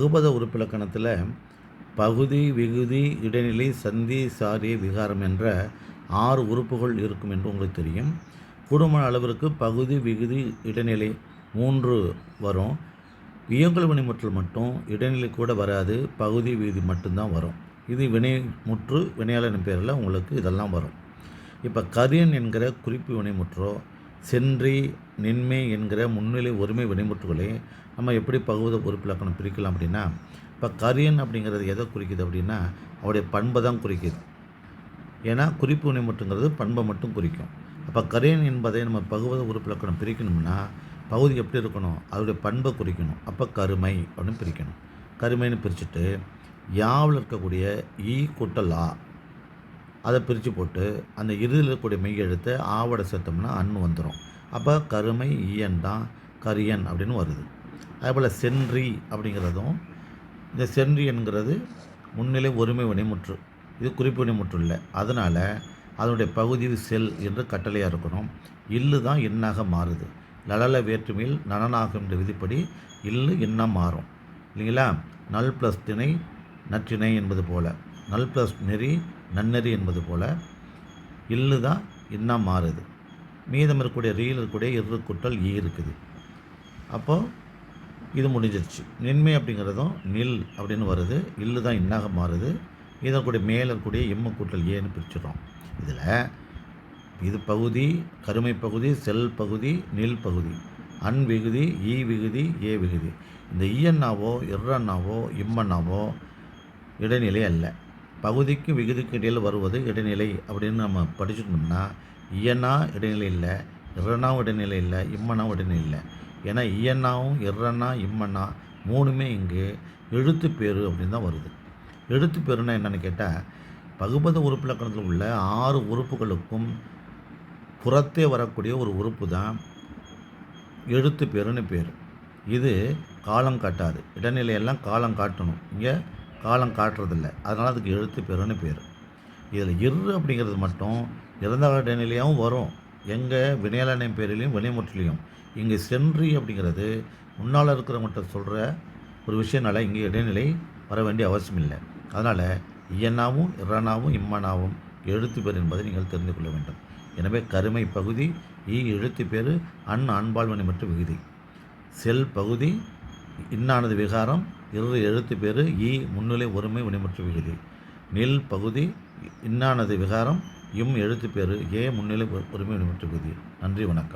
பகுபத உறுப்பிலக்கணத்தில் பகுதி விகுதி இடைநிலை சந்தி சாரி விகாரம் என்ற ஆறு உறுப்புகள் இருக்கும் என்று உங்களுக்கு தெரியும். குடும்ப அளவிற்கு பகுதி விகுதி இடைநிலை மூன்று வரும். இயங்குல் வினைமுற்றல் மட்டும் இடைநிலை கூட வராது பகுதி விகுதி மட்டும்தான் வரும். இது வினை முற்று வினையாளன் பேரில் உங்களுக்கு இதெல்லாம் வரும். இப்போ கரியன் என்கிற குறிப்பு வினைமுற்றோ சென்றி நின்மை என்கிற முன்னிலை ஒருமை வினைமுற்றுகளை நம்ம எப்படி பகுவத உறுப்பிலக்கணம் பிரிக்கலாம் அப்படின்னா இப்போ கரியன் அப்படிங்கிறது எதை குறிக்குது அப்படின்னா அவருடைய பண்பை தான் குறிக்குது. ஏன்னா குறிப்பு வினைமுற்றுங்கிறது பண்பை மட்டும் குறிக்கும். அப்போ கரியன் என்பதை நம்ம பகுவத உறுப்பிலக்கணம் பிரிக்கணும்னா பகுதி எப்படி இருக்கணும்? அதோடைய பண்பை குறிக்கணும். அப்போ கருமை அப்படின்னு பிரிக்கணும். கருமைன்னு பிரிச்சுட்டு யாவில் இருக்கக்கூடிய ஈ கூட்டல் ஆ அதை பிரித்து போட்டு அந்த இறுதியில் இருக்கக்கூடிய மெய் எழுத்தை ஆவடை சேர்த்தோம்னா அன்னு வந்துடும் அப்போ கருமை ஈயன் தான் கரியன் அப்படின்னு வருது. அதேபோல் சென்றி அப்படிங்கிறதும் இந்த சென்றி என்கிறது முன்னிலை ஒருமை வினைமுற்று இது குறிப்பு வினைமுற்று இல்லை. அதனால் அதனுடைய பகுதி செல் என்று கட்டளையாக இருக்கணும். இல்லு தான் எண்ணாக மாறுது. லலல வேற்றுமையில் நனனாகும் என்ற விதிப்படி இல்லு எண்ணம் மாறும். இல்லைங்களா? நல் ப்ளஸ் திணை நற்றிணை என்பது போல். நல் ப்ளஸ் நெறி நன்னெறி என்பது போல் இல்லு தான் இன்னும் மாறுது. மீதம் இருக்கக்கூடிய ரீல் இருக்கக்கூடிய இரு குட்டல் ஈ இருக்குது. அப்போது இது முடிஞ்சிருச்சு. நின்மை அப்படிங்கிறதும் நில் அப்படின்னு வருது. இல்லு தான் இன்னாக மாறுது. இதற்குடைய மேலே இருக்கக்கூடிய எம்மு கூட்டல் ஏன்னு பிரிச்சிடுறோம். இதில் இது பகுதி கருமை பகுதி செல் பகுதி நில் பகுதி. அன் விகுதி ஈ விகுதி ஏ விகுதி. இந்த ஈயண்ணாவோ இர்ரண்ணாவோ இம்மண்ணாவோ இடைநிலை அல்ல. பகுதிக்கு விகுதிக்கு இடையில் வருவது இடைநிலை அப்படின்னு நம்ம படிச்சுட்டோம்னா இயன்னா இடைநிலை இல்லை இறனாவும் இடைநிலை இல்லை இம்மனாவும் இடைநிலை இல்லை. ஏன்னா இயன்னாவும் இறனா இம்மன்னா மூணுமே இங்கு எழுத்து பேர் அப்படின்னு தான் வருது. எழுத்து பேருனா என்னென்னு கேட்டால் பகுபத உறுப்பிலக்கணத்தில் உள்ள ஆறு உறுப்புகளுக்கும் புறத்தே வரக்கூடிய ஒரு உறுப்பு தான் எழுத்து பேருன்னு பேர். இது காலம் காட்டாது. இடைநிலையெல்லாம் காலம் காட்டணும். இங்கே காலம் காட்டுறதில்ல. அதனால் அதுக்கு எழுத்து பேருன்னு பேர். இதில் இரு அப்படிங்கிறது மட்டும் இறந்த இடைநிலையாகவும் வரும். எங்கள் வினையாளனை பேரிலையும் வினைமுற்றிலையும். இங்கே சென்றி அப்படிங்கிறது முன்னால் இருக்கிறவங்கள்ட்ட சொல்கிற ஒரு விஷயனால இங்கே இடைநிலை வர வேண்டிய அவசியம் இல்லை. அதனால் இயனாவும் இறனாவும் இம்மனாவும் எழுத்து பேர் என்பதை நீங்கள் தெரிந்து கொள்ள வேண்டும். எனவே கருமை பகுதி ஈ எழுத்து பேர் அன் அன்பால்வனை மற்றும் விகுதி. செல் பகுதி இன்னானது விகாரம் இரு எழுத்து பேர் ஈ முன்னிலை ஒருமை வினைமுற்று விகுதி. நெல் பகுதி இன்னானது விகாரம் இம் எழுத்து பேர் ஏ முன்னிலை ஒருமை வினைமுற்று விகுதி. நன்றி வணக்கம்.